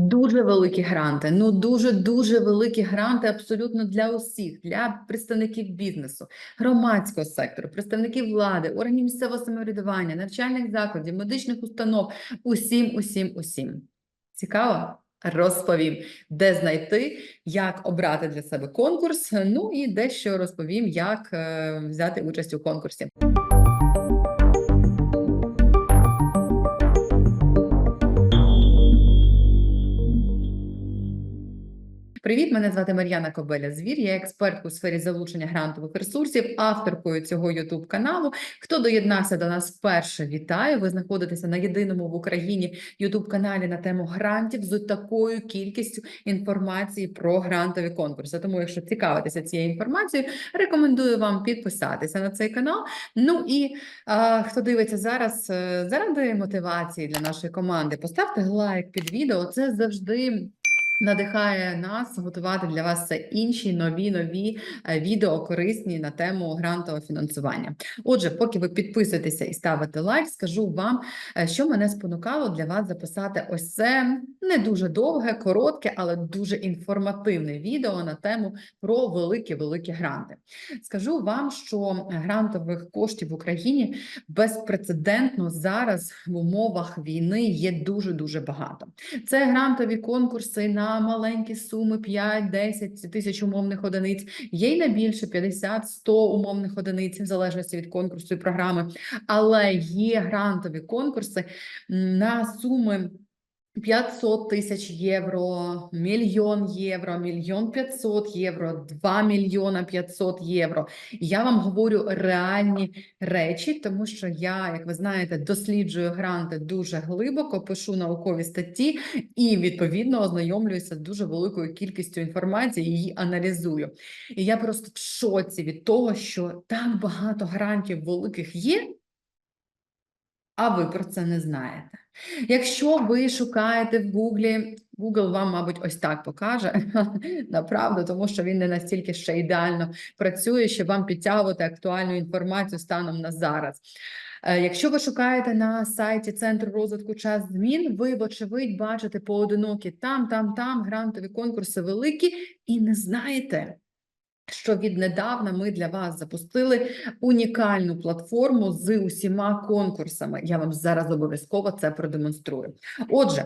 Дуже великі гранти, ну дуже дуже великі гранти абсолютно для усіх, для представників бізнесу, громадського сектору, представників влади, органів місцевого самоврядування, навчальних закладів, медичних установ. Усім, усім, усім. Цікаво? Розповім, де знайти, як обрати для себе конкурс. Ну і дещо розповім, як е, взяти участь у конкурсі. Привіт, мене звати Мар'яна Кобеля Звір. Я експерт у сфері залучення грантових ресурсів, авторкою цього youtube каналу. Хто доєднався до нас вперше, вітаю! Ви знаходитеся на єдиному в Україні youtube каналі на тему грантів з такою кількістю інформації про грантові конкурси. Тому, якщо цікавитеся цією інформацією, рекомендую вам підписатися на цей канал. Ну і а, хто дивиться зараз е, заради мотивації для нашої команди, поставте лайк під відео. Це завжди. Надихає нас готувати для вас інші нові нові е, відео корисні на тему грантового фінансування. Отже, поки ви підписуєтеся і ставите лайк, скажу вам, е, що мене спонукало для вас записати ось це не дуже довге, коротке, але дуже інформативне відео на тему про великі великі гранти. Скажу вам, що грантових коштів в Україні безпрецедентно зараз в умовах війни є дуже дуже багато. Це грантові конкурси на маленькі суми 5-10 тисяч умовних одиниць, є й на більше 50-100 умовних одиниць, в залежності від конкурсу і програми. Але є грантові конкурси на суми. 500 тисяч євро, мільйон євро, мільйон 500 євро, 2 мільйона 500 євро. Я вам говорю реальні речі, тому що я, як ви знаєте, досліджую гранти дуже глибоко, пишу наукові статті і відповідно ознайомлююся з дуже великою кількістю інформації, її аналізую. І я просто в шоці від того, що так багато грантів великих є, а ви про це не знаєте. Якщо ви шукаєте в Гуглі, Google вам, мабуть, ось так покаже направду, тому що він не настільки ще ідеально працює, щоб вам підтягувати актуальну інформацію станом на зараз. Е, Якщо ви шукаєте на сайті Центру розвитку час змін, ви, вочевидь, бачите поодинокі там, там, там грантові конкурси великі і не знаєте. Що віднедавна ми для вас запустили унікальну платформу з усіма конкурсами. Я вам зараз обов'язково це продемонструю. Отже,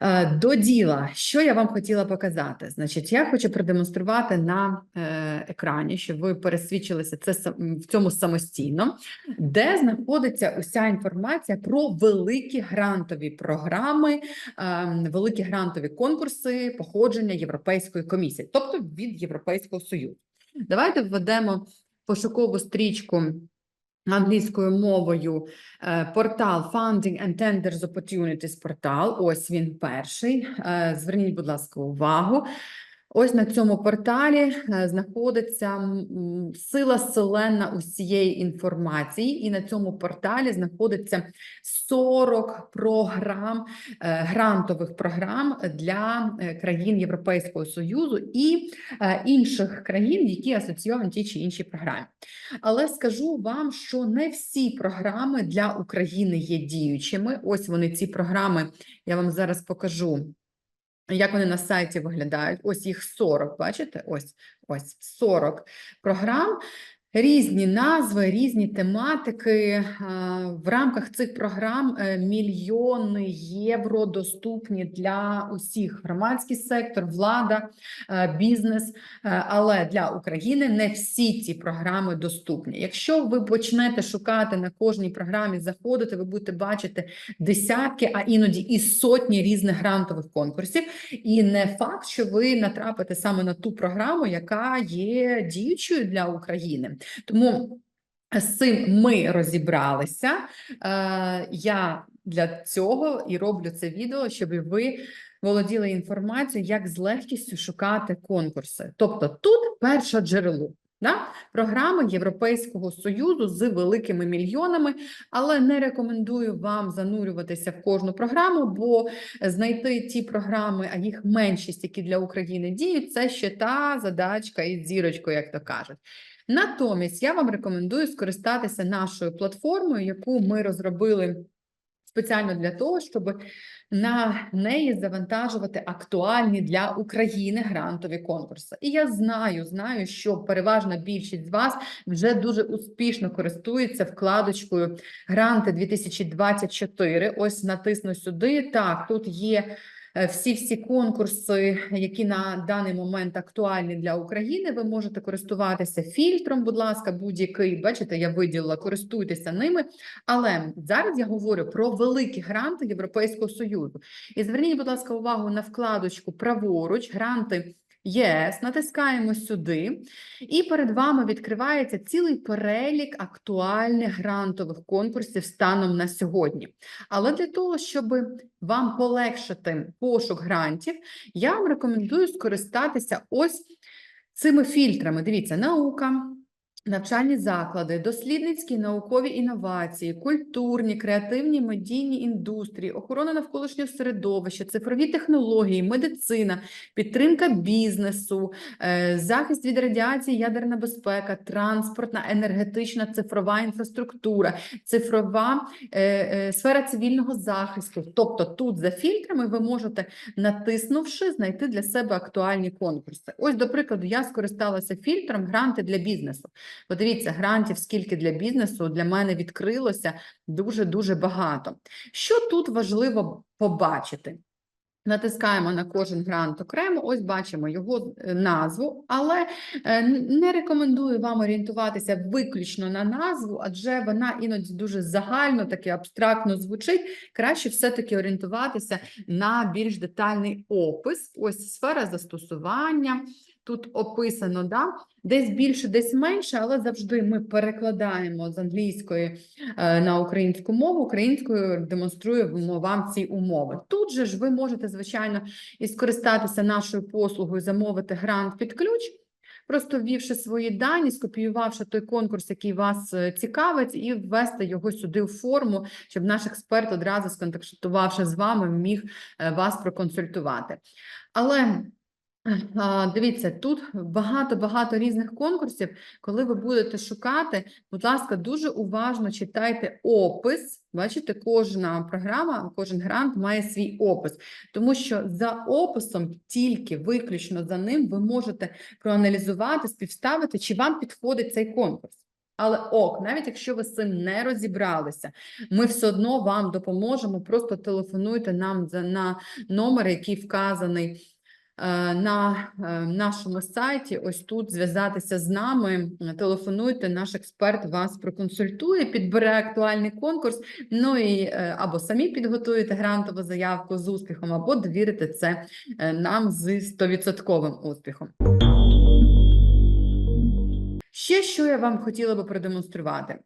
е, до діла, що я вам хотіла показати? Значить, я хочу продемонструвати на е, екрані, щоб ви пересвідчилися це в цьому самостійно, де знаходиться уся інформація про великі грантові програми, ем, великі грантові конкурси походження Європейської комісії, тобто від Європейського Союзу. Давайте введемо пошукову стрічку англійською мовою е, портал Funding and Tenders Opportunities портал. Ось він перший. Е, Зверніть, будь ласка, увагу. Ось на цьому порталі е, знаходиться сила селена усієї інформації, і на цьому порталі знаходиться 40 програм, е, грантових програм для е, країн Європейського Союзу і інших країн, які асоційовані ті чи інші програми. Але скажу вам, що не всі програми для України є діючими. Ось вони ці програми. Я вам зараз покажу. Як вони на сайті виглядають? Ось їх 40, бачите? Ось, ось 40 програм. Різні назви, різні тематики. В рамках цих програм е, мільйони євро доступні для усіх: громадський сектор, влада, е, бізнес. Е, Але для України не всі ці програми доступні. Якщо ви почнете шукати на кожній програмі, заходити, ви будете бачити десятки, а іноді і сотні різних грантових конкурсів. І не факт, що ви натрапите саме на ту програму, яка є діючою для України. Тому з цим ми розібралися. Е, Я для цього і роблю це відео, щоб ви володіли інформацією, як з легкістю шукати конкурси. Тобто тут перше джерело. Да? Програми Європейського Союзу з великими мільйонами, але не рекомендую вам занурюватися в кожну програму, бо знайти ті програми, а їх меншість, які для України діють, це ще та задачка із зірочкою, як то кажуть. Натомість я вам рекомендую скористатися нашою платформою, яку ми розробили спеціально для того, щоб на неї завантажувати актуальні для України грантові конкурси. І я знаю, знаю, що переважна більшість з вас вже дуже успішно користується вкладочкою Гранти 2024. Ось натисну сюди. Так, тут є всі-всі конкурси, які на даний момент актуальні для України. Ви можете користуватися фільтром, будь ласка, будь-який. Бачите, я виділила, користуйтеся ними. Але зараз я говорю про великі гранти Європейського Союзу. І зверніть, будь ласка, увагу на вкладочку праворуч, гранти. ЄС, натискаємо сюди, і перед вами відкривається цілий перелік актуальних грантових конкурсів станом на сьогодні. Але для того, щоб вам полегшити пошук грантів, я вам рекомендую скористатися ось цими фільтрами. Дивіться, наука. Навчальні заклади, дослідницькі наукові інновації, культурні, креативні медійні індустрії, охорона навколишнього середовища, цифрові технології, медицина, підтримка бізнесу, е, захист від радіації, ядерна безпека, транспортна, енергетична, цифрова інфраструктура, цифрова е, е, сфера цивільного захисту. Тобто тут за фільтрами ви можете, натиснувши, знайти для себе актуальні конкурси. Ось, до прикладу, я скористалася фільтром гранти для бізнесу. Подивіться, грантів, скільки для бізнесу для мене відкрилося дуже-дуже багато. Що тут важливо побачити? Натискаємо на кожен грант окремо, ось бачимо його е, назву, але е, не рекомендую вам орієнтуватися виключно на назву, адже вона іноді дуже загально, таки абстрактно звучить. Краще все-таки орієнтуватися на більш детальний опис. Ось сфера застосування, тут описано, да? десь більше, десь менше, але завжди ми перекладаємо з англійської е, на українську мову, українською демонструємо вам ці умови. Тут же ж ви можете, звичайно, і скористатися нашою послугою, замовити грант під ключ. Просто ввівши свої дані, скопіювавши той конкурс, який вас е, цікавить, і ввести його сюди в форму, щоб наш експерт одразу сконтактувавши з вами, міг е, вас проконсультувати. Але Дивіться, тут багато-багато різних конкурсів. Коли ви будете шукати, будь ласка, дуже уважно читайте опис. Бачите, кожна програма, кожен грант має свій опис, тому що за описом, тільки виключно за ним, ви можете проаналізувати, співставити, чи вам підходить цей конкурс. Але ок, навіть якщо ви з цим не розібралися, ми все одно вам допоможемо. Просто телефонуйте нам на номер, який вказаний. Е, на е, нашому сайті. Ось тут зв'язатися з нами. Телефонуйте, наш експерт вас проконсультує, підбере актуальний конкурс. Ну і е, або самі підготуєте грантову заявку з успіхом, або довірите це нам з 100% успіхом. Ще що я вам хотіла би продемонструвати.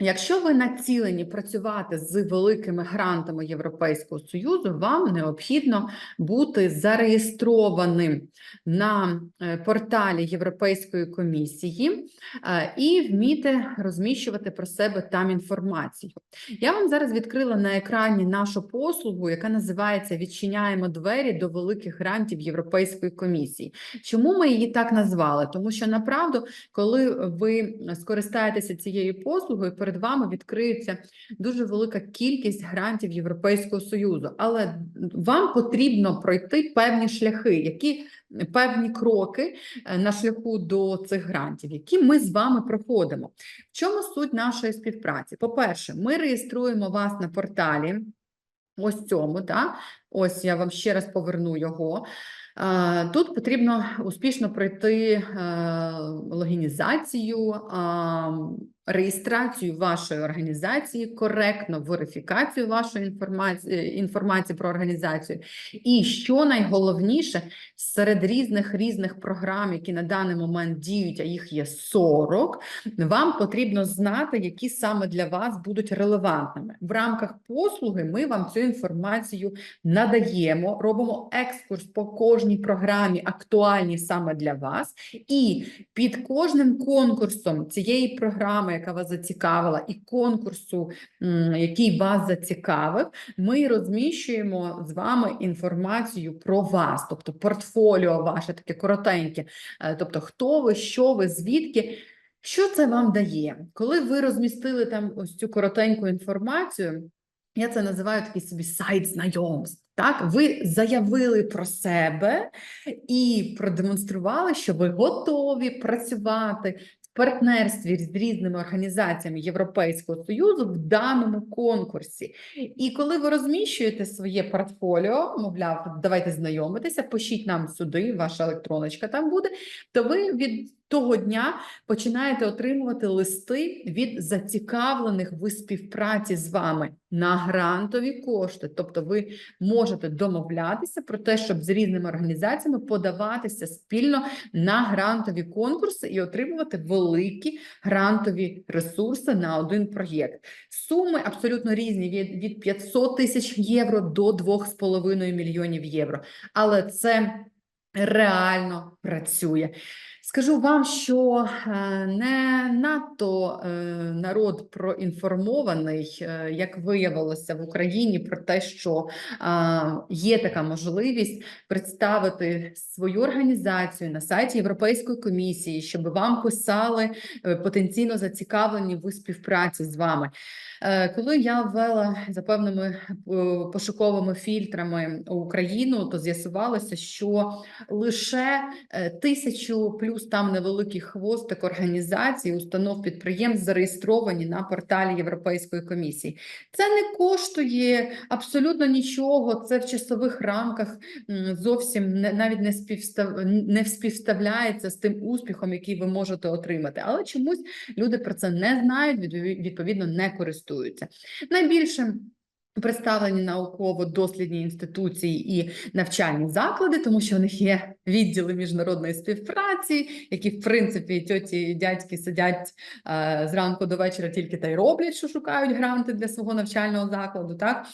Якщо ви націлені працювати з великими грантами Європейського союзу, вам необхідно бути зареєстрованим на е, порталі Європейської комісії е, і вміти розміщувати про себе там інформацію. Я вам зараз відкрила на екрані нашу послугу, яка називається Відчиняємо двері до великих грантів Європейської комісії. Чому ми її так назвали? Тому що направду, коли ви скористаєтеся цією послугою, перед вами відкриється дуже велика кількість грантів Європейського союзу, але вам потрібно пройти певні шляхи, які певні кроки е, на шляху до цих грантів, які ми з вами проходимо. В чому суть нашої співпраці? По-перше, ми реєструємо вас на порталі. Ось цьому, так? ось я вам ще раз поверну його. Тут потрібно успішно пройти е, логінізацію, реєстрацію вашої організації, коректно верифікацію вашої інформації інформації про організацію. І що найголовніше, серед різних різних програм, які на даний момент діють, а їх є 40, вам потрібно знати, які саме для вас будуть релевантними. В рамках послуги ми вам цю інформацію надаємо, робимо екскурс по кожній програмі, актуальні саме для вас, і під кожним конкурсом цієї програми яка вас зацікавила, і конкурсу, який вас зацікавив, ми розміщуємо з вами інформацію про вас, тобто портфоліо ваше таке коротеньке, е, тобто хто ви, що ви, звідки. Що це вам дає? Коли ви розмістили там ось цю коротеньку інформацію, Я це називаю такий собі сайт знайомств. Так, ви заявили про себе і продемонстрували, що ви готові працювати партнерстві з різними організаціями Європейського Союзу в даному конкурсі. І коли ви розміщуєте своє портфоліо, мовляв, давайте знайомитися, пишіть нам сюди, ваша електроночка там буде, то ви від того дня починаєте отримувати листи від зацікавлених в співпраці з вами на грантові кошти. Тобто, ви можете домовлятися про те, щоб з різними організаціями подаватися спільно на грантові конкурси і отримувати великі грантові ресурси на один проєкт. Суми абсолютно різні від, від 500 тисяч євро до 2,5 мільйонів євро. Але це реально працює. Скажу вам, що е, не надто е, народ проінформований, е, як виявилося в Україні, про те, що є така можливість представити свою організацію на сайті Європейської комісії, щоб вам писали потенційно зацікавлені в співпраці з вами. Коли я ввела за певними пошуковими фільтрами Україну, то з'ясувалося, що лише тисячу плюс плюс там невеликий хвостик організацій, установ підприємств зареєстровані на порталі Європейської комісії. Це не коштує абсолютно нічого. Це в часових рамках зовсім не навіть не співстав не співставляється з тим успіхом, який ви можете отримати. Але чомусь люди про це не знають, відповідно не користуються. Найбільше Представлені науково-дослідні інституції і навчальні заклади, тому що у них є відділи міжнародної співпраці, які, в принципі, тьоті і дядьки сидять е, зранку до вечора тільки та й роблять, що шукають гранти для свого навчального закладу. Так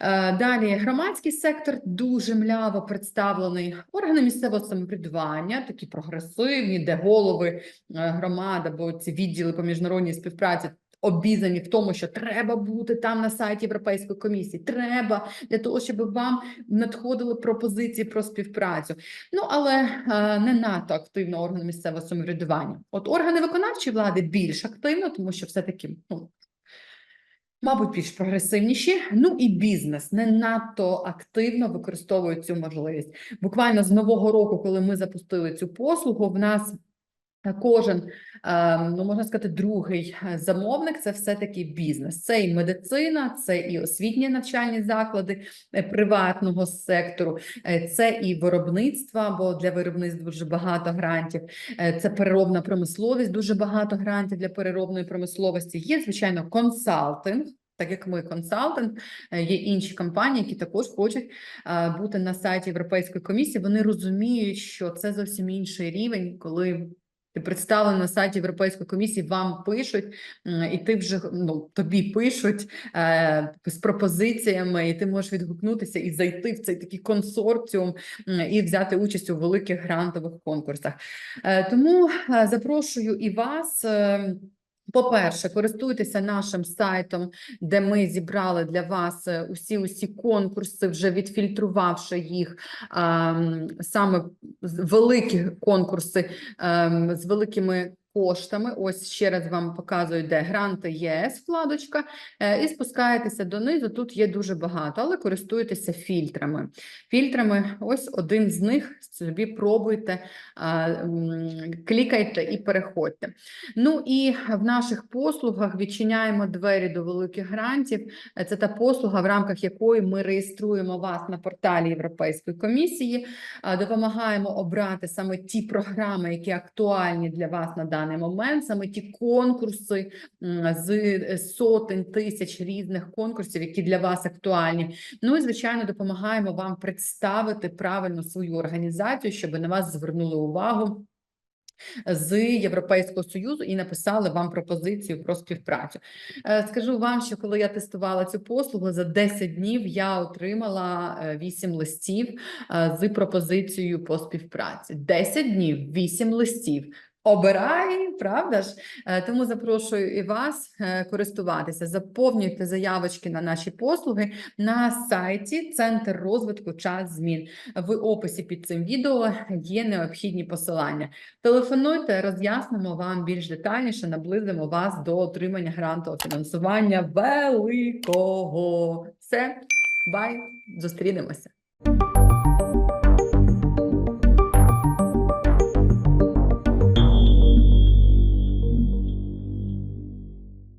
е, далі громадський сектор дуже мляво представлений органи місцевого самоврядування, такі прогресивні, де голови е, громад або ці відділи по міжнародній співпраці обізнані в тому, що треба бути там на сайті Європейської комісії. Треба для того, щоб вам надходили пропозиції про співпрацю. Ну але е, не надто активно органи місцевого самоврядування. От органи виконавчої влади більш активно, тому що все таки ну. Мабуть, більш прогресивніші, ну і бізнес не надто активно використовує цю можливість. Буквально з нового року, коли ми запустили цю послугу, в нас Кожен, ем, ну можна сказати, другий е, замовник це все-таки бізнес. Це і медицина, це і освітні навчальні заклади е, приватного сектору, е, це і виробництво, бо для виробництва дуже багато грантів. Це переробна промисловість, дуже багато грантів для переробної промисловості. Є звичайно консалтинг. Так як ми консалтинг, є інші компанії, які також хочуть бути на сайті Європейської комісії. Вони розуміють, що це зовсім інший рівень, коли ти представлений на сайті Європейської комісії, вам пишуть, і ти вже ну тобі пишуть е, з пропозиціями, і ти можеш відгукнутися і зайти в цей такий консорціум і взяти участь у великих грантових конкурсах. Е, тому е, запрошую і вас. По-перше, користуйтеся нашим сайтом, де ми зібрали для вас е, усі усі конкурси, вже відфільтрувавши їх саме великі конкурси ем, з великими коштами. Ось ще раз вам показую, де гранти ЄС вкладочка, е, і спускаєтеся донизу. Тут є дуже багато, але користуєтеся фільтрами. Фільтрами, ось один з них собі пробуйте, клікайте і переходьте. Ну і в наших послугах відчиняємо двері до великих грантів. Це та послуга, в рамках якої ми реєструємо вас на порталі Європейської комісії, допомагаємо обрати саме ті програми, які актуальні для вас на даний даний момент саме ті конкурси з е, сотень тисяч різних конкурсів, які для вас актуальні. Ну і звичайно допомагаємо вам представити правильно свою організацію, щоб на вас звернули увагу. З Європейського союзу і написали вам пропозицію про співпрацю. Е, скажу вам, що коли я тестувала цю послугу за 10 днів, я отримала 8 е, листів з пропозицією по співпраці. 10 днів, 8 листів. Обирай, правда ж? Е, Тому запрошую і вас е, користуватися. Заповнюйте заявочки на наші послуги на сайті Центр розвитку час змін. В описі під цим відео є необхідні посилання. Телефонуйте, роз'яснимо вам більш детальніше, наблизимо вас до отримання грантового фінансування великого. Все, бай, зустрінемося.